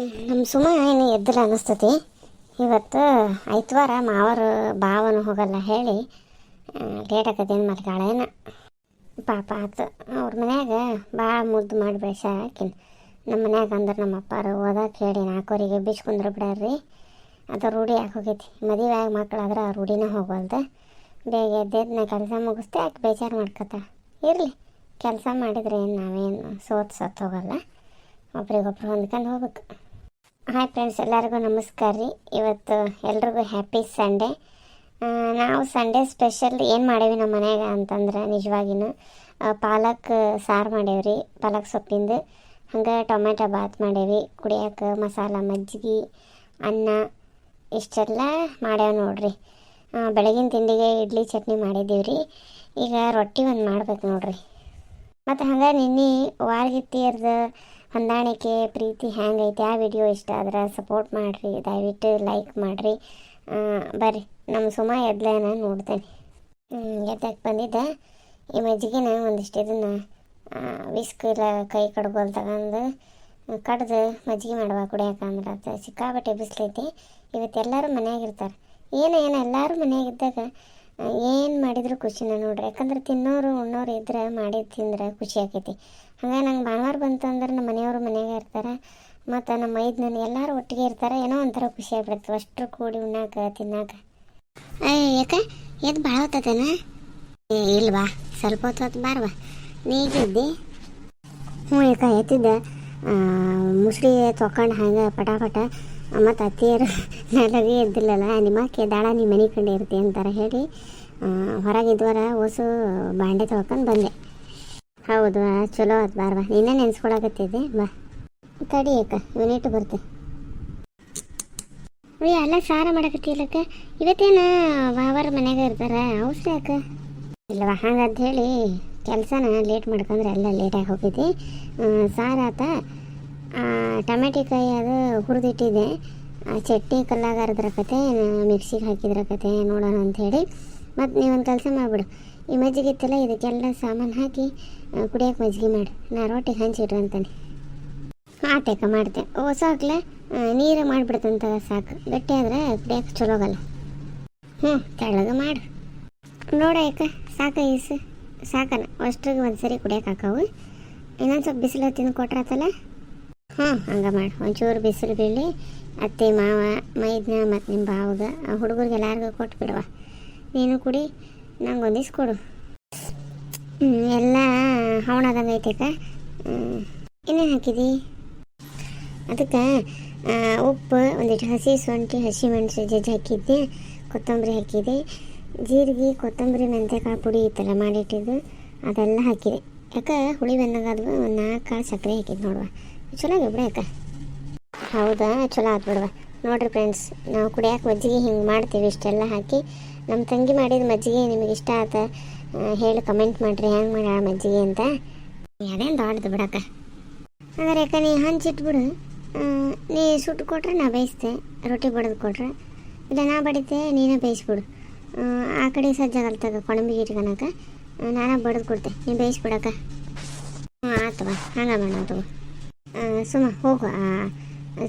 ನಮ್ಮ ಸುಮ ಏನು ಎದ್ದಿಲ್ಲ ಅನ್ನಿಸ್ತತಿ ಇವತ್ತು ಐತವಾರ ಮಾವರು ಭಾವನು ಹೋಗಲ್ಲ ಹೇಳಿ ಲೇಟ್ ಆಕತಿ ಏನು ಪಾಪ ಆತು. ಅವ್ರ ಮನ್ಯಾಗ ಭಾಳ ಮುದ್ದು ಮಾಡಿ ಬೆಳ್ಸ್ಯಾರ ಆಕಿನ. ನಮ್ಮ ಮನ್ಯಾಗ ಅಂದ್ರೆ ನಮ್ಮ ಅಪ್ಪಾರು ಓದಕ್ಕೆ ಹೇಳಿ ನಾಲ್ಕವರಿಗೆ ಬಿಸ್ಕೊಂಡ್ರು ಬಿಡಾರ್ರಿ ಅದು ರೂಢಿ ಯಾಕೆ ಹೋಗೈತಿ? ಮದುವೆ ಆಗಿ ಮಕ್ಕಳಾದ್ರೆ ಆ ರೂಢಿನ ಹೋಗಲ್ದು ಬೇಗ ಎದ್ದೆದ್ದು ನಾ ಕೆಲಸ ಮುಗಿಸ್ತೆ ಯಾಕೆ ಬೇಜಾರು ಮಾಡ್ಕೊತ. ಇರಲಿ, ಕೆಲಸ ಮಾಡಿದ್ರೆ ಏನು ನಾವೇನು ಸೋತ್ ಸತ್ತು ಹೋಗಲ್ಲ. ಒಬ್ರಿಗೊಬ್ರು ಹೊಂದ್ಕೊಂಡು ಹೋಗ್ಬೇಕು. ಹಾಯ್ ಫ್ರೆಂಡ್ಸ್ ಎಲ್ಲರಿಗೂ ನಮಸ್ಕಾರ ರೀ. ಇವತ್ತು ಎಲ್ರಿಗೂ ಹ್ಯಾಪಿ ಸಂಡೇ ನಾವು ಸಂಡೇ ಸ್ಪೆಷಲ್ ಏನು ಮಾಡೇವಿ ನಮ್ಮ ಮನ್ಯಾಗ ಅಂತಂದ್ರೆ ನಿಜವಾಗಿನ ಪಾಲಕ್, ಸಾರು ಮಾಡೇವ್ರಿ ಪಾಲಕ್ ಸೊಪ್ಪಿಂದು. ಹಂಗೆ ಟೊಮೆಟೊ ಬಾತ್ ಮಾಡೇವಿ, ಕುಡಿಯೋಕೆ ಮಸಾಲ ಮಜ್ಜಿಗೆ ಅನ್ನ, ಇಷ್ಟೆಲ್ಲ ಮಾಡ್ಯಾವ ನೋಡ್ರಿ. ಬೆಳಗಿನ ತಿಂಡಿಗೆ ಇಡ್ಲಿ ಚಟ್ನಿ ಮಾಡಿದ್ದೀವಿ ರೀ. ಈಗ ರೊಟ್ಟಿ ಒಂದು ಮಾಡ್ಬೇಕು ನೋಡ್ರಿ. ಮತ್ತು ಹಂಗೆ ನಿನ್ನೆ ವಾರಗಿತ್ತಿಯರ್ದು ಹೊಂದಾಣಿಕೆ, ಪ್ರೀತಿ ಹ್ಯಾಂಗೈತೆ? ಆ ವಿಡಿಯೋ ಇಷ್ಟ ಆದ್ರೆ ಸಪೋರ್ಟ್ ಮಾಡಿರಿ. ದಯವಿಟ್ಟು ಲೈಕ್ ಮಾಡಿರಿ. ಬರ್ರಿ. ನಮ್ಮ ಸುಮ ಎದ್ಲೇನ ನೋಡ್ತೇನೆ. ಎದ್ದಕ್ಕೆ ಬಂದಿದ್ದೆ? ಈ ಮಜ್ಜಿಗೆನ ಒಂದಿಷ್ಟು ಇದನ್ನು ವಿಸ್ಕ್ ಇಲ್ಲ ಕೈ ಕಡ್ಗೋಲ್ ತಗೊಂಡು ಕಡ್ದು ಮಜ್ಜಿಗೆ ಮಾಡುವ ಕುಡಿಯೋಕಂದ್ರೆ ಅದು ಸಿಕ್ಕಾಬಟ್ಟೆ ಬಿಸಿಲೈತಿ. ಇವತ್ತೆಲ್ಲರೂ ಮನೆಯಾಗಿರ್ತಾರೆ ಏನು ಏನು ಎಲ್ಲರೂ ಮನೆಯಾಗಿದ್ದಾಗ ಏನು ಮಾಡಿದ್ರು ಖುಷಿನ ನೋಡ್ರಿ. ಯಾಕಂದ್ರೆ ತಿನ್ನೋರು ಉಣ್ಣೋರು ಇದ್ರೆ ಮಾಡಿದ್ದು ತಿಂದ್ರೆ ಖುಷಿ ಆಕೈತಿ. ಹಂಗೆ ನಂಗೆ ಭಾನುವಾರ ಬಂತು ಅಂದ್ರೆ ನಮ್ಮ ಮನೆಯವರು ಮನೆಯಾಗೆ ಇರ್ತಾರೆ. ಮತ್ತು ನಮ್ಮ ಮೈದನ ಎಲ್ಲರೂ ಒಟ್ಟಿಗೆ ಇರ್ತಾರೆ ಏನೋ ಒಂಥರ ಖುಷಿ ಆಗ್ಬಿಡುತ್ತೆ ಅಷ್ಟರು ಕೂಡಿ ಉಣ್ಣಾಕ ತಿನ್ನಾಕ. ಅಯ್ಯ ಯಾಕೆ ಎದ್ದು ಭಾಳ ಹೊತ್ತದೇನ ಏ ಇಲ್ವಾ ಸ್ವಲ್ಪ ಹೊತ್ತು ಹೊತ್ತು ಬಾರ್ವಾ ನೀ ಇದ್ದಿದ್ದಿ ಹ್ಞೂ ಯಾಕ ಎತ್ತಿದ್ದೆ. ಮುಸ್ರಿ ತೊಗೊಂಡು ಹಂಗೆ ಪಟಾಪಟ. ಪಟ ಮತ್ತು ಅತ್ತಿಯರು ನನಗೆ ಎದ್ದಿಲ್ಲಲ್ಲ ನಿಮ್ಮಕ್ಕೆ ದಾಳ ನೀ ಮನೆ ಕಂಡು ಇರ್ತಿ ಅಂತಾರೆ ಹೇಳಿ ಹೊರಗಿದ್ವರ ಹೊಸು ಬಾಂಡೆ ತೊಳ್ಕೊಂಡು ಬಂದೆ. ಹೌದು ಚಲೋ ಆತ್ ಬಾರ್ವಾ. ನೀನೇ ನೆನ್ಸ್ಕೊಳಕತ್ತಿದ್ದೆ? ಬಾ. ತಡಿ ಅಕ್ಕ ಯೂನಿಟ್ ಬರ್ತೆ. ಅಯ್ಯ, ಅಲ್ಲ, ಸಾರ ಮಾಡಕತ್ತಿಲ್ಲಕ್ಕ ಇವತ್ತೇನ ವಾವರ ಮನ್ಯಾಗ ಇರ್ತಾರ? ಅವಸರ ಅಕ್ಕ ಇಲ್ಲವಾ, ಹಂಗಂತ ಹೇಳಿ ಕೆಲಸನ ಲೇಟ್ ಮಾಡ್ಕೊಂಡ್ರೆ ಎಲ್ಲ ಲೇಟಾಗಿ ಹೋಗಿದ್ದೆ. ಸಾರಾತ ಆತ. ಟೊಮೆಟಿಕಾಯಿ ಅದು ಹುರಿದಿಟ್ಟಿದ್ದೆ. ಚಟ್ನಿ ಕಲ್ಲಾಗಾರದ್ರ ಕತೆ ಮಿಕ್ಸಿಗೆ ಹಾಕಿದ್ರ ಕತೆ ನೋಡೋಣ ಅಂಥೇಳಿ ಮತ್ತು ನೀವೊಂದು ಕೆಲಸ ಮಾಡಿಬಿಡು. ಈ ಮಜ್ಜಿಗೆ ಇತ್ತಲ್ಲ ಇದಕ್ಕೆಲ್ಲ ಸಾಮಾನು ಹಾಕಿ ಕುಡಿಯೋಕೆ ಮಜ್ಜಿಗೆ ಮಾಡಿ. ನಾ ರೊಟ್ಟಿ ಹಂಚಿಡ್ರಿ ಅಂತಾನೆ. ಆಟೇಕ ಮಾಡ್ತೆ. ಓ ಹಾಕ್ಲೆ ನೀರು ಮಾಡಿಬಿಡ್ತಂತ ಸಾಕು. ಗಟ್ಟಿ ಆದ್ರೆ ಕುಡಿಯೋಕೆ ಚಲೋ ಆಗಲ್ಲ. ಹ್ಞೂ ತೆಳ್ಳಗೆ ಮಾಡು. ನೋಡ ಯಾಕ ಸಾಕ ಈಸು, ಸಾಕನ. ಅಷ್ಟ್ರಿಗೆ ಒಂದು ಸರಿ ಕುಡಿಯೋಕೆ ಹಾಕವು. ಇನ್ನೊಂದು ಸ್ವಲ್ಪ ಬಿಸಿಲು ತಿಂದು ಕೊಟ್ರತ್ತಲ್ಲ ಹ್ಞೂ ಹಂಗೆ ಮಾಡಿ. ಒಂಚೂರು ಬಿಸಿಲು ಬೀಳಿ, ಅತ್ತೆ, ಮಾವ, ಮೈದ್ನ ಮತ್ತು ನಿಮ್ಮ ಬಾವಾಗ ಹುಡುಗರಿಗೆ ಎಲ್ಲರಿಗೂ ಕೊಟ್ಟು ಬಿಡವ ನೀನು ಕುಡಿ. ನಂಗೆ ಒಂದಿಸ್ ಕೊಡು. ಎಲ್ಲ ಹವಣಾದಂಗೆ ಐತೆಕ ಏನೇನು ಹಾಕಿದಿ? ಅದಕ್ಕೆ ಉಪ್ಪು, ಒಂದಿಷ್ಟು ಹಸಿ ಶುಂಠಿ, ಹಸಿ ಮೆಣಸು, ಜಜ್ಜಿ ಹಾಕಿದ್ದೆ, ಕೊತ್ತಂಬರಿ ಹಾಕಿದೆ ಜೀರಿಗೆ, ಕೊತ್ತಂಬರಿ ಮೆಂತ್ಯಕಾಳು ಪುಡಿ ಇತ್ತಲ್ಲ ಮಾಡಿಟ್ಟಿದ್ದು. ಅದೆಲ್ಲ ಹಾಕಿದೆ. ಯಾಕೆ, ಹುಳಿ ಬೆನ್ನಗಾದ್ವು ಒಂದು ನಾಲ್ಕು ಕಾಳು ಸಕ್ಕರೆ ಹಾಕಿದ್ದು ನೋಡುವ. ಚಲೋ ಬಿಡ ಯಾಕೆ ಹೌದಾ, ಚಲೋ ಆಯ್ತು ಬಿಡುವ. ನೋಡ್ರಿ ಫ್ರೆಂಡ್ಸ್ ನಾವು ಕುಡಿಯೋಕೆ ಮಜ್ಜಿಗೆ ಹಿಂಗೆ ಮಾಡ್ತೀವಿ, ಇಷ್ಟೆಲ್ಲ ಹಾಕಿ. ನಮ್ಮ ತಂಗಿ ಮಾಡಿದ ಮಜ್ಜಿಗೆ ನಿಮಗೆ ಇಷ್ಟ ಆತ ಹೇಳಿ ಕಮೆಂಟ್ ಮಾಡಿರಿ ಹೆಂಗೆ ಮಾಡ ಮಜ್ಜಿಗೆ ಅಂತ. ಅದೇನು ದೊಡ್ಡದು ಬಿಡಕ್ಕ. ಅಂದ್ರೆ ಯಾಕೆ ನೀ ಹಂಚಿಟ್ಬಿಡು ನೀ ಸುಟ್ಟು ಕೊಟ್ರೆ ನಾ ಬೇಯಿಸ್ತೆ ರೊಟ್ಟಿ ಬಡಿದು ಕೊಟ್ರೆ. ಇಲ್ಲ ನಾ ಬಡಿತೆ ನೀನೇ ಬೇಯಿಸ್ಬಿಡು. ಆ, ಕಡೆ ಸಜ್ಜಾಗಲ್ತಾಗ ಕೊಳಂಬಿ ಇಟ್ಕೊಳಕ ನಾನೇ ಬಡಿದು ಕೊಡ್ತೆ ನೀ ಬೇಯಿಸ್ಬಿಡಕ್ಕ. ಹ್ಞೂ ಆತವ ಹಂಗೆ ಮಾಡೋದು ಸುಮ್ಮ ಹೋಗು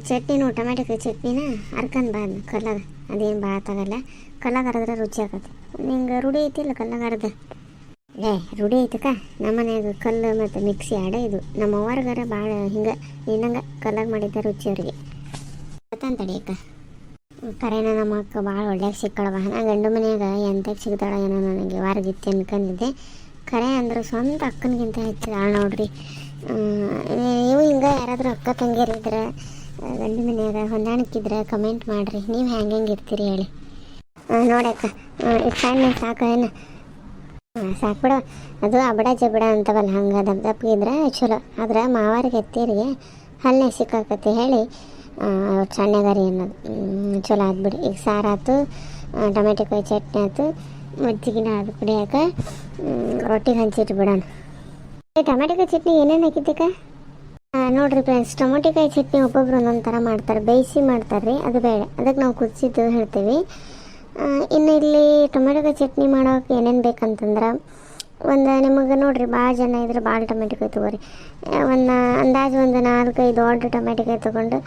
ಚಟ್ನಿನು ಟೊಮೆಟೊ ಚಟ್ನಿನ ಹರ್ಕೊಂಡು ಬಾ ಕಲ್ಲಾಗ ಅದೇನು ಭಾಳ ತಗಲ್ಲ. ಕಲ್ಲಾಗ ಹರಿದ್ರೆ ರುಚಿ ಆಗತ್ತೆ ನಿಂಗೆ ರೂಢಿ ಐತಿಲ್ಲ ಕಲ್ಲಾಗ ಹರಿದ ಏ ರೂಢಿ ಐತಕ್ಕ ನಮ್ಮ ಮನ್ಯಾಗ ಕಲ್ಲು ಮತ್ತು ಮಿಕ್ಸಿ ಆಡ ಇದು. ನಮ್ಮ ಅವ್ವಾರ್ಗಾರ ಭಾಳ ಹಿಂಗೆ ಇನ್ನಂಗೆ ಕಲ್ಲಾಗ ಮಾಡಿದ್ದ ರುಚಿ ಅವ್ರಿಗೆ. ಅಕ್ಕ. ಕರೆನ ನಮ್ಮ ಅಕ್ಕ ಭಾಳ ಒಳ್ಳೆಯ ಸಿಕ್ಕಳವ ನಾ ಗಂಡು ಮನ್ಯಾಗ ಎಂತಕ್ಕೆ ಸಿಗ್ತಾಳ ಏನೋ ನನಗೆ ವಾರಗಿತ್ತು ಅನ್ಕೊಂಡಿದ್ದೆ ಕರೆ ಅಂದ್ರೆ ಸ್ವಂತ ಅಕ್ಕನಿಗಿಂತ ಹೆಚ್ಚಿದಾಳ ನೋಡ್ರಿ. ಇವು ಹಿಂಗೆ ಯಾರಾದರೂ ಅಕ್ಕ ತಂಗಿಯರಿದ್ರೆ ಗಂಡು ಮನೆಯಾಗ ಹೊಂದಾಣಿಕಿದ್ರೆ ಕಮೆಂಟ್ ಮಾಡಿರಿ. ನೀವು ಹೆಂಗೆ ಹೆಂಗೆ ಇರ್ತೀರಿ ಹೇಳಿ. ನೋಡಕ್ಕ ಸಣ್ಣ ಸಾಕು, ಏನು? ಸಾಕು ಬಿಡ ಅದು ಅಬಡ ಜಬಡ ಅಂತವಲ್ಲ, ಹಂಗೆ ದಪ್ಪ ದಪ್ಪಗಿದ್ರೆ ಚಲೋ. ಆದ್ರೆ ಮಾವಾರಿಗೆ ಎತ್ತೀರಿಗೆ ಹಲ್ಲೆ ಸಿಕ್ಕಾಕತಿ ಹೇಳಿ ಸಣ್ಣದಾರಿ ಅನ್ನೋದು. ಚಲೋ ಆದ್ಬಿಡಿ. ಈಗ ಸಾರಾತು ಟೊಮೆಟೊ ಕಾಯಿ ಚಟ್ನಿ ಆಯ್ತು ಮಜ್ಜಿಗಿನ ಅದು ಕುಡಿಯಾಕ ರೊಟ್ಟಿಗೆ ಹಂಚಿಟ್ಟು ಬಿಡೋಣ ಕಾಯಿ ಟೊಮೆಟೊ ಚಟ್ನಿ ಏನೇನು ಹಾಕಿದ್ದಕ್ಕ ನೋಡ್ರಿ ಫ್ರೆಂಡ್ಸ್ ಟೊಮೆಟೊಕಾಯಿ ಚಟ್ನಿ ಒಬ್ಬೊಬ್ರು ಒಂದೊಂದು ಥರ ಮಾಡ್ತಾರೆ, ಬೇಯಿಸಿ ಮಾಡ್ತಾರೆ ರೀ ಅದು ಬೇಡ. ಅದಕ್ಕೆ ನಾವು ಕುದಿಸಿದ್ದು ಹೇಳ್ತೀವಿ. ಇನ್ನು ಇಲ್ಲಿ ಟೊಮೆಟೊಕಾಯಿ ಚಟ್ನಿ ಮಾಡೋಕೆ ಏನೇನು ಬೇಕಂತಂದ್ರೆ, ಒಂದು ನಿಮಗೆ ನೋಡಿರಿ ಭಾಳ ಜನ ಇದ್ರೆ ಭಾಳ ಟೊಮೆಟೊಕಾಯಿ ತೊಗೊರಿ. ಒಂದು ಅಂದಾಜು ಒಂದು ನಾಲ್ಕೈದು ದೊಡ್ಡ ಟೊಮೆಟೊಕಾಯಿ ತೊಗೊಂಡು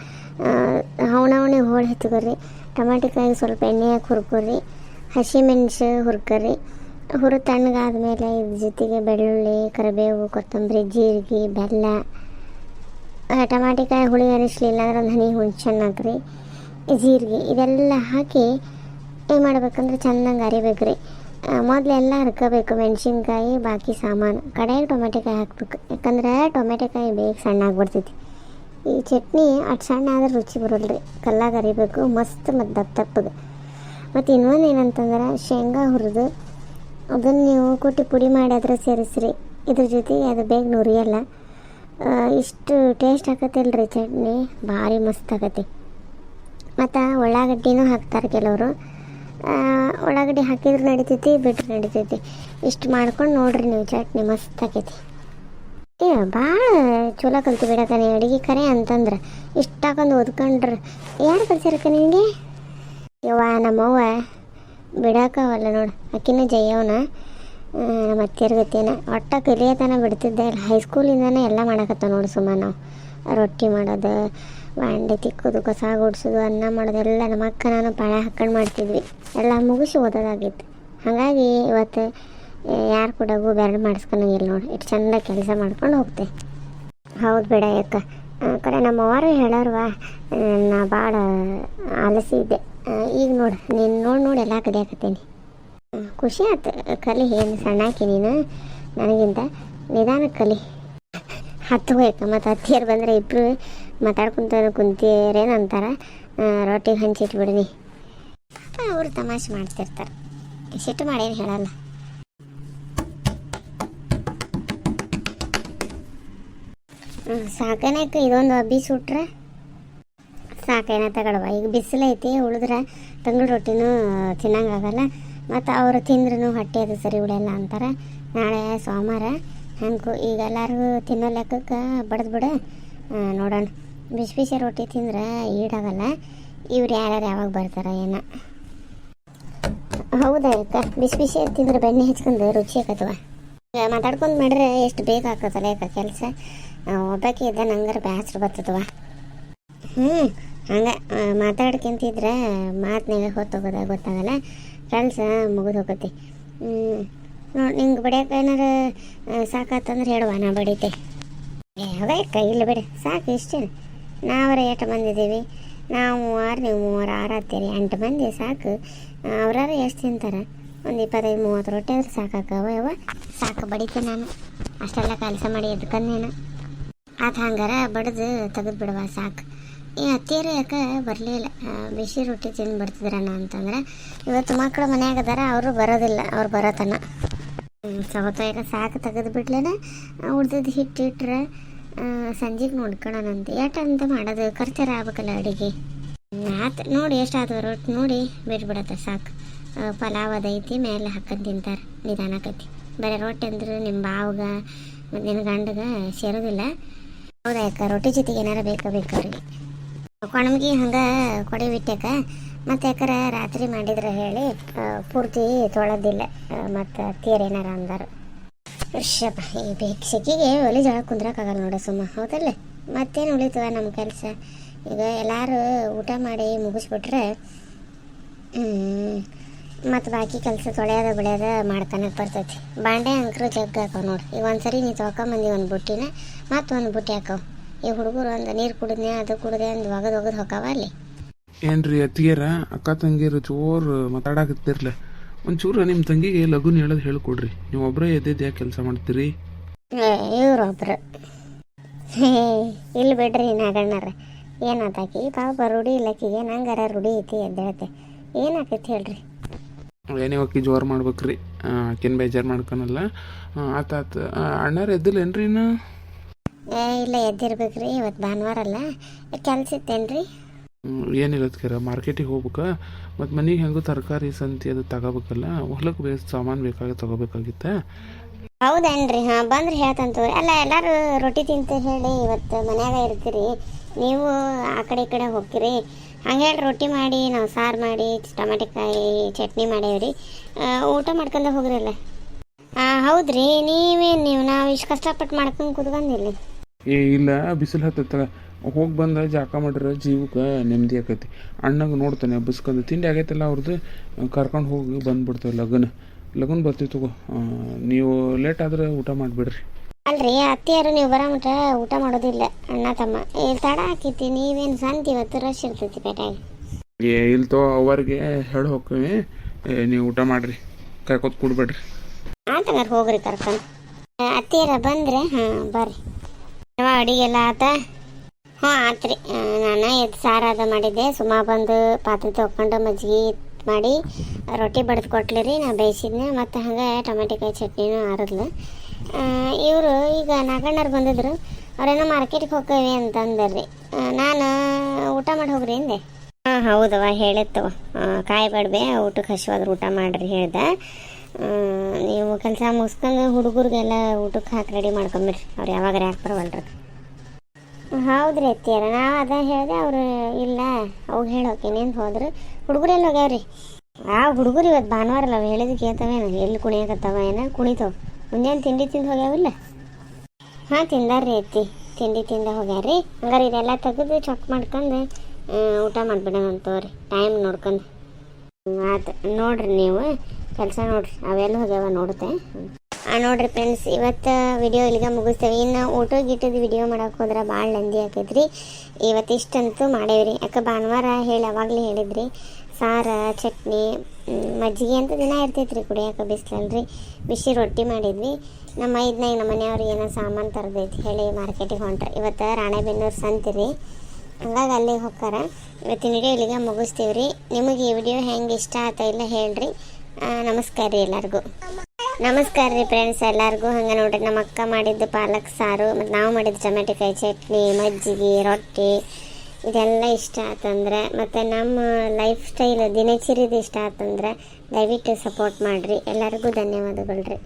ಅವನವನಿಗೆ ಹೋಳಿ ಹಚ್ಕೊರಿ ಟಮಾಟಿಕಾಯಿಗೆ ಸ್ವಲ್ಪ ಎಣ್ಣೆ ಹಾಕಿ ಹುರ್ಕೊರಿ. ಹಸಿಮೆಣಸು ಹುರ್ಕೊರಿ. ಹುರು ತಣ್ಣಗಾದ್ಮೇಲೆ ಇದ್ರ ಜೊತೆಗೆ ಬೆಳ್ಳುಳ್ಳಿ, ಕರಿಬೇವು, ಕೊತ್ತಂಬರಿ, ಜೀರಿಗೆ, ಬೆಲ್ಲ ಟಮಾಟಿಕಾಯಿ ಹುಳಿ ಅನಿಸ್ಲಿಲ್ಲ ಅಂದ್ರೆ ಒಂದು ಹನಿ ಹುಣ್ಸೆಹಣ್ಣು ರೀ. ಜೀರಿಗೆ ಇದೆಲ್ಲ ಹಾಕಿ ಏನು ಮಾಡ್ಬೇಕಂದ್ರೆ ಚೆನ್ನಾಗಿ ಅರಿಬೇಕು ರೀ. ಮೊದಲೆಲ್ಲ ಹರ್ಕೋಬೇಕು ಮೆಣಸಿನ್ಕಾಯಿ, ಬಾಕಿ ಸಾಮಾನು. ಕಡೆಗೆ ಟೊಮೆಟೊಕಾಯಿ ಹಾಕ್ಬೇಕು. ಯಾಕಂದ್ರೆ ಟೊಮೆಟೊಕಾಯಿ ಬೇಗ ಸಣ್ಣ ಆಗ್ಬಿಡ್ತೈತಿ ಈ ಚಟ್ನಿ ಅಷ್ಟು ಸಣ್ಣ ಆದ್ರೆ ರುಚಿ ಬರೋಲ್ಲ ರೀ. ಕಲ್ಲಾಗ ಅರಿಬೇಕು, ಮಸ್ತ್ ಮತ್ತು ದಪ್ಪ ತಪ್ಪದು ಮತ್ತು ಇನ್ನೊಂದು ಏನಂತಂದ್ರೆ ಶೇಂಗಾ ಹುರಿದು ಅದನ್ನು ನೀವು ಕುಟ್ಟಿ ಪುಡಿ ಮಾಡಿ ಅದ್ರ ಸೇರಿಸ್ರಿ. ಇದ್ರ ಜೊತೆಗೆ ಅದು ಬೇಗ ನುರಿಯಲ್ಲ. ಇಷ್ಟು ಟೇಸ್ಟ್ ಹಾಕತ್ತಿಲ್ರಿ ಚಟ್ನಿ? ಭಾರಿ ಮಸ್ತ್ ಆಗತ್ತೆ. ಮತ್ತು ಉಳ್ಳಾಗಡ್ಡಿನೂ ಹಾಕ್ತಾರೆ ಕೆಲವರು. ಉಳ್ಳಾಗಡ್ಡಿ ಹಾಕಿದ್ರೆ ನಡಿತೈತಿ ಬಿಟ್ಟರೆ ನಡಿತೈತಿ. ಇಷ್ಟು ಮಾಡ್ಕೊಂಡು ನೋಡ್ರಿ ನೀವು ಚಟ್ನಿ ಮಸ್ತ್ ಆಕೈತಿ ಏ, ಭಾಳ ಚಲೋ ಕಲ್ತು ಬಿಡಕ ನೀವು ಅಡುಗೆ ಕರೆ ಅಂತಂದ್ರೆ. ಇಷ್ಟು ಹಾಕೊಂಡು ಓದ್ಕೊಂಡ್ರೆ. ಯಾರು ಕಲ್ಸಿರಕ್ಕ ನಿನಗೆ ಯವ್ವ, ನಮ್ಮವ್ವ. ಬಿಡಾಕವಲ್ಲ ನೋಡು, ಅಕ್ಕಿನ ಜಯವನ. ನಮ್ಮ ಅತ್ತಿಯರ್ಗತ್ತೇನ ಒಟ್ಟ ಕಲಿಯತನ ಬಿಡ್ತಿದ್ದೆ. ಇಲ್ಲ ಹೈಸ್ಕೂಲಿಂದನೇ ಎಲ್ಲ ಮಾಡಕತ್ತ ನೋಡಿ ಸುಮ್ಮ ರೊಟ್ಟಿ ಮಾಡೋದು, ಬಾಂಡೆ ತಿಕ್ಕೋದು, ಕಸ ಗುಡ್ಸೋದು, ಅನ್ನ ಮಾಡೋದು, ಎಲ್ಲ ನಮ್ಮ ಅಕ್ಕ ನಾನು ಪಾಳೆ ಹಾಕೊಂಡು ಮಾಡ್ತಿದ್ವಿ. ಎಲ್ಲ ಮುಗಿಸಿ ಓದೋದಾಗಿತ್ತು. ಹಾಗಾಗಿ ಇವತ್ತು ಯಾರು ಕೂಡ ಬೆರಳು ಮಾಡಿಸ್ಕೊಂಡಂಗಿಲ್ಲ ನೋಡಿ. ಇಷ್ಟು ಚಂದ ಕೆಲಸ ಮಾಡ್ಕೊಂಡು ಹೋಗ್ತೆ. ಹೌದು ಬೇಡ ಯಾಕ ಕಡೆ ನಮ್ಮ ಅವ್ವಾರು ಹೇಳೋರ್ವ, ನಾ ಭಾಳ ಆಲಸಿ ಇದ್ದೆ. ಈಗ ನೋಡು, ನೀನು ನೋಡಿ ನೋಡಿ ಎಲ್ಲ ಕಲಿಯಾಕತ್ತೀನಿ. ಖುಷಿ ಆಯ್ತು. ಕಲಿ, ಏನು ಸಣ್ಣಾಕಿ ನೀನು? ನನಗಿಂತ ನಿಧಾನ ಕಲಿ. ಹತ್ತು ಹೋಯ್ತು. ಮತ್ತು ಹತ್ತಿಯರು ಬಂದರೆ ಇಬ್ಬರು ಮಾತಾಡ್ಕೊಂತ ಕುಂತೀರೇನಂತಾರೆ ರೊಟ್ಟಿಗೆ ಹಂಚಿಟ್ಬಿಡ್ನಿ ಅವರು ತಮಾಷೆ ಮಾಡ್ತಿರ್ತಾರೆ. ಸಿಟ್ಟು ಮಾಡೇನು ಹೇಳಲ್ಲ. ಸಾಕೇನಾಯ್ತು? ಇದೊಂದು ಅಬ್ಬಿ ಸುಟ್ರೆ ಸಾಕೇನ ತಗೊಳವ. ಈಗ ಬಿಸಿಲೈತಿ, ಉಳಿದ್ರೆ ತಂಗಳು ರೊಟ್ಟಿನೂ ತಿನ್ನಂಗಾಗಲ್ಲ ಮತ್ತು ಅವರು ತಿಂದ್ರೂ ಹೊಟ್ಟೆ ಅದು ಸರಿ ಉಳಿಯಲ್ಲ ಅಂತಾರೆ. ನಾಳೆ ಸೋಮವಾರ. ಹಂಗೆ ಈಗ ಎಲ್ಲರಿಗೂ ತಿನ್ನೋ ಲೆಕ್ಕಕ್ಕೆ ಬಡ್ದು ಬಿಡು. ನೋಡೋಣ. ಬಿಸಿ ಬಿಸಿ ರೊಟ್ಟಿ ತಿಂದ್ರೆ ಈಡಾಗಲ್ಲ. ಇವ್ರು ಯಾರ್ಯಾರು ಯಾವಾಗ ಬರ್ತಾರೆ ಏನೋ. ಹೌದಾ ಅಕ್ಕ? ಬಿಸಿ ಬಿಸಿ ತಿಂದ್ರೆ ಬೆಣ್ಣೆ ಹೆಚ್ಕೊಂಡು ರುಚಿ ಆಕತ್ವ? ಮಾತಾಡ್ಕೊಂಡು ಮಾಡ್ರೆ ಎಷ್ಟು ಬೇಗ ಆಕತ್ತಲ್ಲ ಯಾಕೆ ಕೆಲಸ. ಒಬ್ಬಾಕಿ ಇದ್ದ ನಂಗಾರ ಬ್ಯಾಸ್ರ ಬರ್ತದವ ಹ್ಞೂ ಹಂಗೆ ಮಾತಾಡ್ಕೊಂತಿದ್ರೆ ಮಾತನಾಗ ಹೊತ್ತೋಗೋದ ಗೊತ್ತಾಗಲ್ಲ. ಕೆಲಸ ಮುಗಿದು ಹೋಗತ್ತೆ. ನೋಡಿ ನಿಂಗೆ ಬಡಿಯಕ್ಕೆ ಏನಾರು ಸಾಕಾತಂದ್ರೆ ಹೇಳುವ, ನಾ ಬಡಿತೆ. ಏ ಅಕ್ಕ, ಇಲ್ಲ ಬಿಡಿ. ಸಾಕು, ಇಷ್ಟೇ. ನಾವರ ಎಷ್ಟು ಬಂದಿದ್ದೀವಿ. ನಾವು ಮೂವಾರು ನೀವು ಮೂವರು ಆರಾತೀರಿ ಎಂಟು ಮಂದಿ, ಸಾಕು. ಅವ್ರಾರು ಎಷ್ಟು ತಿಂತಾರೆ? ಒಂದು ಇಪ್ಪತ್ತೈದು, ಮೂವತ್ತು ರೊಟ್ಟಿ ಆದ್ರೆ ಸಾಕಾಕವ ಯಾವ ಸಾಕು, ಬಡಿತೆ ನಾನು. ಅಷ್ಟೆಲ್ಲ ಕೆಲಸ ಮಾಡಿ ಎದ್ಕಂದೇನು. ಆತ ಹಂಗಾರ ಬಡಿದು ತೆಗೆದು ಬಿಡುವ, ಸಾಕು. ಈ ಅತ್ತಿಯರು ಯಾಕೆ ಬರಲಿಲ್ಲ ಬಿಸಿ ರೊಟ್ಟಿ ತಿಂದು ಬರ್ತಿದ್ರಣ್ಣ ಅಂತಂದ್ರೆ, ಇವತ್ತು ಮಕ್ಕಳು ಮನ್ಯಾಗ ಅದಾರ, ಅವರು ಬರೋದಿಲ್ಲ, ಅವ್ರು ಬರೋತನ ಸವತಾಯಿರ ಸಾಕು ತೆಗೆದು ಬಿಡ್ಲೇನ ಉಳ್ದಿದ್ದು ಹಿಟ್ಟು ಇಟ್ರೆ ಸಂಜೆಗೆ ನೋಡ್ಕೊಳ್ಳೋಣಂತೆ ಯಾಟಂತ ಅಂತ ಮಾಡೋದು ಖರ್ಚಾರ ಆಗ್ಬೇಕಲ್ಲ ಅಡುಗೆ? ಆತ, ನೋಡಿ ಎಷ್ಟು ಆದವು ರೊಟ್ಟಿ ನೋಡಿ ಬಿಟ್ಬಿಡತ್ತೆ ಸಾಕು. ಪಲಾವ್ ಅದೈತಿ ಮೇಲೆ ಹಾಕೊಂಡು ತಿಂತಾರೆ ನಿಧಾನಕತಿ ಬರೀ ರೊಟ್ಟಿ ಅಂದ್ರೆ ನಿಮ್ಮ ಬಾವ್ಗ ಮತ್ತು ನಿನ್ನ ಗಂಡಗ ಸೇರೋದಿಲ್ಲ. ಹೌದಾ ಅಕ್ಕ ರೊಟ್ಟಿ ಜೊತೆಗೆ ಏನಾರ ಬೇಕಾ ಬೇಕು ಅವ್ರಿಗೆ? ಕೊಣಮ್ಗಿ ಹಂಗೆ ಕೊಡಿ ಬಿಟ್ಟಾಕ ಮತ್ತು ಯಾಕರ ರಾತ್ರಿ ಮಾಡಿದ್ರೆ ಹೇಳಿ ಪೂರ್ತಿ ತೊಳೆದಿಲ್ಲ ಮತ್ತು ತೀರೇನಾರ ಅಂದರು. ಋಷಭ ಈ ಭಿಕ್ಷಕಿಗೆ ಒಲಿ ಜಳ ಕುಂದ್ರಕ್ಕಾಗಲ್ಲ ನೋಡ ಸುಮ್ಮ, ಹೌದಲ್ಲ? ಮತ್ತೇನು ಉಳಿತವ ನಮ್ಮ ಕೆಲಸ? ಈಗ ಎಲ್ಲರೂ ಊಟ ಮಾಡಿ ಮುಗಿಸ್ಬಿಟ್ರೆ ಮತ್ತು ಬಾಕಿ ಕೆಲಸ ತೊಳೆಯೋದ ಬೆಳೆಯೋದ ಮಾಡ್ತಾನೆ ಬರ್ತೈತಿ. ಬಾಂಡೆ ಅಂಕರು ಜಗ್ಗಾಕವು ನೋಡಿ. ಈಗ ಒಂದ್ಸರಿ ನೀ ತೊಳ್ಕೊಂಬಂದಿ ಒಂದು ಬುಟ್ಟಿನ ಮತ್ತು ಒಂದು ಬುಟ್ಟಿ ಹಾಕವು ಈ ಹುಡುಗರು ಅಂದ ನೀರು ಕುಡಿದ್ನೆ ಅದು ಕುಡಿದೆ ಅಂದ್ ಒಗದ್ ಒಗದ್ ಹೊಕ್ಕವ ಅಲ್ಲಿ? ಏನ್ರಿ ಅತ್ತಿಗೆರ ಅಕ್ಕ ತಂಗಿರ ಜೋರ್ ಮಾತಾಡಕತ್ತಿರ್ಲ. ಒಂಚೂರು ನಿಮ್ಮ ತಂಗಿಗೆ ಲಗುನ್ ಹೇಳೋದು ಹೇಳ್ಕೊಡ್ರಿ. ನೀವು ಒಬ್ಬರೇ ಎದ್ದಿದ್ದು ಯಾಕೆ ಕೆಲಸ ಮಾಡ್ತೀರಿ? ಇವ್ರೊಬ್ರು. ಇಲ್ಲಿ ಬಿಡ್ರಿ ನಾಗಣ್ಣರ ಏನಾತಾಕಿ? ಪಾಪ ರೂಢಿ ಇಲ್ಲಕ್ಕಿಗೆ ನಂಗಾರ ರೂಢಿ ಐತಿ ಎದ್ದೇಳತ್ತೆ ಏನಾಕೈತಿ ಹೇಳ್ರಿ? ಏನೇ ಅಕ್ಕಿ ಜೋರ್ ಮಾಡ್ಬೇಕ್ರಿ. ಆಕಿನ ಬೇಜಾರು ಮಾಡ್ಕೊನಲ್ಲ. ಆತ ಆತ ಆ, ಅಣ್ಣಾರ ಎದ್ದಿಲ್ಲೇನ್ರಿ ಇನ್ನು? ಏ ಇಲ್ಲ ಎದ್ದಿರ್ಬೇಕ್ರಿ. ಇವತ್ತು ಭಾನುವಾರ ಅಲ್ಲ. ಕೆಲಸ ಇತ್ತೇನ್ರಿ? ಕರ. ಮಾರ್ಕೆಟಿಗೆ ಹೋಗ್ಬೇಕಾ. ಮತ್ತು ಮನೆಗೆ ಹೆಂಗು ತರಕಾರಿ ಸಂತಿ ಅದು ತಗೋಬೇಕಲ್ಲ ಹೊಲಕ್ಕೆ ಬೇಸ್ ಸಾಮಾನು ಬೇಕಾಗಿ ತಗೋಬೇಕಾಗಿತ್ತ. ಹೌದೇನ್ರಿ? ಹಾಂ ಬಂದ್ರೆ ಹೇಳ್ತಂತ ಅಲ್ಲ ಎಲ್ಲರೂ ರೊಟ್ಟಿ ತಿಂತೀರಿ ಹೇಳಿ ಇವತ್ತು ಮನ್ಯಾಗ ಇರ್ತೀರಿ. ನೀವು ಆ ಕಡೆ ಈ ಕಡೆ ಹೋಗ್ತೀರಿ. ಹಂಗೆ ಹೇಳಿ ರೊಟ್ಟಿ ಮಾಡಿ ನಾವು ಸಾರು ಮಾಡಿ ಟೊಮೆಟೊಕಾಯಿ ಚಟ್ನಿ ಮಾಡೇವ್ರಿ. ಊಟ ಮಾಡ್ಕೊಂಡ ಹೋಗ್ರಲ್ಲ ಹಾಂ ಹೌದ್ರಿ. ನೀವೇನು ನೀವು? ನಾವು ಇಷ್ಟು ಕಷ್ಟಪಟ್ಟು ಮಾಡ್ಕೊಂಡು ಕುತ್ಕೊಂಡಿಲ್ಲ ಏ ಇಲ್ಲ ಬಿಸಿಲು ಹತ್ತತ್ತಲ್ಲ. ಹೋಗಿ ಬಂದ ಜಾಕ ಮಾಡ್ರೆ ಜೀವಕ್ಕೆ ನೆಮ್ಮದಿ ಆಕೈತಿ. ಅಣ್ಣಗೆ ನೋಡ್ತಾನೆ ಬಿಸ್ಕೊಂಡು ತಿಂಡಿ ಆಗೈತಲ್ಲ ಅವ್ರದ್ದು ಕರ್ಕೊಂಡು ಹೋಗಿ ಬಂದ್ಬಿಡ್ತೇವೆ ಲಗನ್. ಲಗನ್ ಬರ್ತೀವಿ ತಗೋ. ನೀವು ಲೇಟ್ ಆದ್ರೆ ಊಟ ಮಾಡಿಬಿಡ್ರಿ. ಅಲ್ರಿ ಅತ್ತಿಯಾರು ನೀವು ಬರೋ ಮಟ್ಟ ಊಟ ಮಾಡೋದಿಲ್ಲ ಅಣ್ಣ ತಮ್ಮ. ಇಲ್ಲಿ ತಡ ಹಾಕಿತಿ ನೀವೇನು ಸಂತಿ ಇವತ್ತು ರಶ್ ಇರ್ತೈತಿ ಪೇಟೆಗೆ ಏ ಇಲ್ಲಿ ತೋ ಅವರಿಗೆ ಹೇಳಿ ಹೋಗ್ತೀವಿ. ನೀವು ಊಟ ಮಾಡಿರಿ ಕರ್ಕೊತ್ ಕೊಡ್ಬೇಡ್ರಿ. ಆತಗಾರ ಹೋಗ್ರಿ ಕರ್ಕೊಂಡು. ಅತ್ತಿಯರ ಬಂದ್ರೆ ಹಾಂ ಬರ್ರಿ. ಯಾವ ಅಡಿಗೆಲ್ಲ ಆತ? ಹ್ಞೂ ಆತ್ರಿ. ನಾನು ಎದ್ದು ಸಾರಾದ ಮಾಡಿದ್ದೆ. ಸುಮಾ ಬಂದು ಪಾತ್ರೆ ತೊಗೊಂಡು ಮಜ್ಜಿಗೆ ಮಾಡಿ ರೊಟ್ಟಿ ಬಡ್ದು ಕೊಟ್ಲಿ ರೀ ನಾ ಬೇಯಿಸಿದ್ನೆ. ಮತ್ತು ಹಂಗೆ ಟೊಮೆಟೊಕಾಯಿ ಚಟ್ನಿನೂ ಆರದ್ಲು. ಇವರು ಈಗ ನಾಗಣ್ಣರು ಬಂದಿದ್ರು. ಅವ್ರೇನೋ ಮಾರ್ಕೆಟ್ಗೆ ಹೋಗ್ತೇವೆ ಆ, ನಾನು ಊಟ ಮಾಡಿ ಹೋಗ್ರಿ ಹಿಂದೆ ಹಾಂ ಹೌದವ ಹೇಳಿತ್ತವ ಕಾಯಿ ಬಡ್ಬೆ ಊಟಕ್ಕೆ ಹಸಿವಾದ್ರೆ ಊಟ ಮಾಡ್ರಿ ಹೇಳ್ದೆ. ನೀವು ಕೆಲಸ ಮುಗಿಸ್ಕೊಂಡು ಹುಡುಗರಿಗೆಲ್ಲ ಊಟಕ್ಕೆ ಹಾಕಿ ರೆಡಿ ಮಾಡ್ಕೊಂಬಿಡ್ರಿ. ಅವ್ರು ಯಾವಾಗ ಯಾಕೆ ಬರವಲ್ರಿ. ಹೌದ್ರಿ ಅತ್ತಿಯರ, ನಾವು ಅದ ಹೇಳಿದೆ, ಅವರು ಇಲ್ಲ, ಅವಾಗ ಹೇಳೋಕೇನೆ ಅಂತ ಹೋದ್ರು. ಹುಡುಗರೆಲ್ಲ ಹೋಗ್ಯಾವ್ರಿ? ಆ ಹುಡುಗರು ಇವತ್ತು ಭಾನುವಾರ ಅಲ್ಲ ಹೇಳಿದ್ದು ಕೇಳ್ತಾವೇನು ಎಲ್ಲಿ ಕುಣಿಯಕತ್ತವ ಏನ? ಕುಣಿತಾವ. ಮುಂಜಾನೆ ತಿಂಡಿ ತಿಂದು ಹೋಗ್ಯಾವಿಲ್ಲ? ಹಾಂ, ತಿಂದಾರ್ರಿ ಅತ್ತಿ. ತಿಂಡಿ ತಿಂದ ಹೋಗ್ಯಾರ್ರಿ. ಹಂಗಾರೆ ಇದೆಲ್ಲ ತೆಗೆದು ಚೆಕ್ ಮಾಡ್ಕೊಂಡು ಊಟ ಮಾಡ್ಬಿಡೋಣ ಅಂತವ್ರಿ ಟೈಮ್ ನೋಡ್ಕೊಂಡು. ಆತು, ನೋಡ್ರಿ ನೀವು. ಕೆಲಸ ನೋಡ್ರಿ ಅವೆಲ್ಲ ಹೋಗ್ಯಾವ ನೋಡುತ್ತೆ. ನೋಡ್ರಿ ಫ್ರೆಂಡ್ಸ್ ಇವತ್ತು ವಿಡಿಯೋ ಇಲ್ಲಿಗೆ ಮುಗಿಸ್ತೇವೆ. ಇನ್ನು ಊಟ ಗಿಟ್ಟದ ವಿಡಿಯೋ ಮಾಡೋಕೆ ಹೋದ್ರೆ ಭಾಳ ನಂದಿ ಆಕೈತ್ರಿ. ಇವತ್ತು ಇಷ್ಟಂತೂ ಮಾಡೇವ್ರಿ. ಯಾಕೆ ಭಾನುವಾರ ಹೇಳಿ, ಅವಾಗಲೇ ಹೇಳಿದ್ರಿ. ಸಾರ, ಚಟ್ನಿ ಮಜ್ಜಿಗೆ ಅಂತ ದಿನ ಇರ್ತೈತ್ರಿ ಕುಡಿಯೋಕೆ ಬಿಸಿಲಲ್ರಿ. ಬಿಸಿ ರೊಟ್ಟಿ ಮಾಡಿದ್ವಿ. ನಮ್ಮ ಐದನಾಗ ನಮ್ಮ ಮನೆಯವ್ರಿಗೆ ಏನೋ ಸಾಮಾನು ತರದೈತಿ ಹೇಳಿ ಮಾರ್ಕೆಟಿಗೆ ಹೊಂಟ್ರೆ. ಇವತ್ತು ರಾಣೆಬೆನ್ನೂರು ಸಂತಿರಿ. ಹಂಗಾಗಿ ಅಲ್ಲಿಗೆ ಹೋಗ್ತಾರೆ ಇವತ್ತಿನ ವಿಡಿಯೋ ಇಲ್ಲಿಗೆ ಮುಗಿಸ್ತೀವಿ ರೀ ನಿಮಗೆ ಈ ವಿಡಿಯೋ ಹೆಂಗೆ ಇಷ್ಟ ಆತ ಇಲ್ಲ ಹೇಳ್ರಿ. ನಮಸ್ಕಾರ ರೀ ಎಲ್ಲರಿಗೂ. ನಮಸ್ಕಾರ ರೀ ಫ್ರೆಂಡ್ಸ್ ಎಲ್ಲರಿಗೂ. ಹಂಗೆ ನೋಡ್ರಿ, ನಮ್ಮ ಅಕ್ಕ ಮಾಡಿದ್ದು ಪಾಲಕ್ ಸಾರು, ಮತ್ತು ನಾವು ಮಾಡಿದ್ದು ಟೊಮೆಟೊಕಾಯಿ ಚಟ್ನಿ, ಮಜ್ಜಿಗೆ, ರೊಟ್ಟಿ, ಇದೆಲ್ಲ ಇಷ್ಟ ಆತಂದ್ರೆ, ಮತ್ತು ನಮ್ಮ ಲೈಫ್ ಸ್ಟೈಲ್ ದಿನಚರಿದು ಇಷ್ಟ ಆತಂದ್ರೆ ದಯವಿಟ್ಟು ಸಪೋರ್ಟ್ ಮಾಡಿರಿ. ಎಲ್ಲರಿಗೂ ಧನ್ಯವಾದಗಳು ರೀ.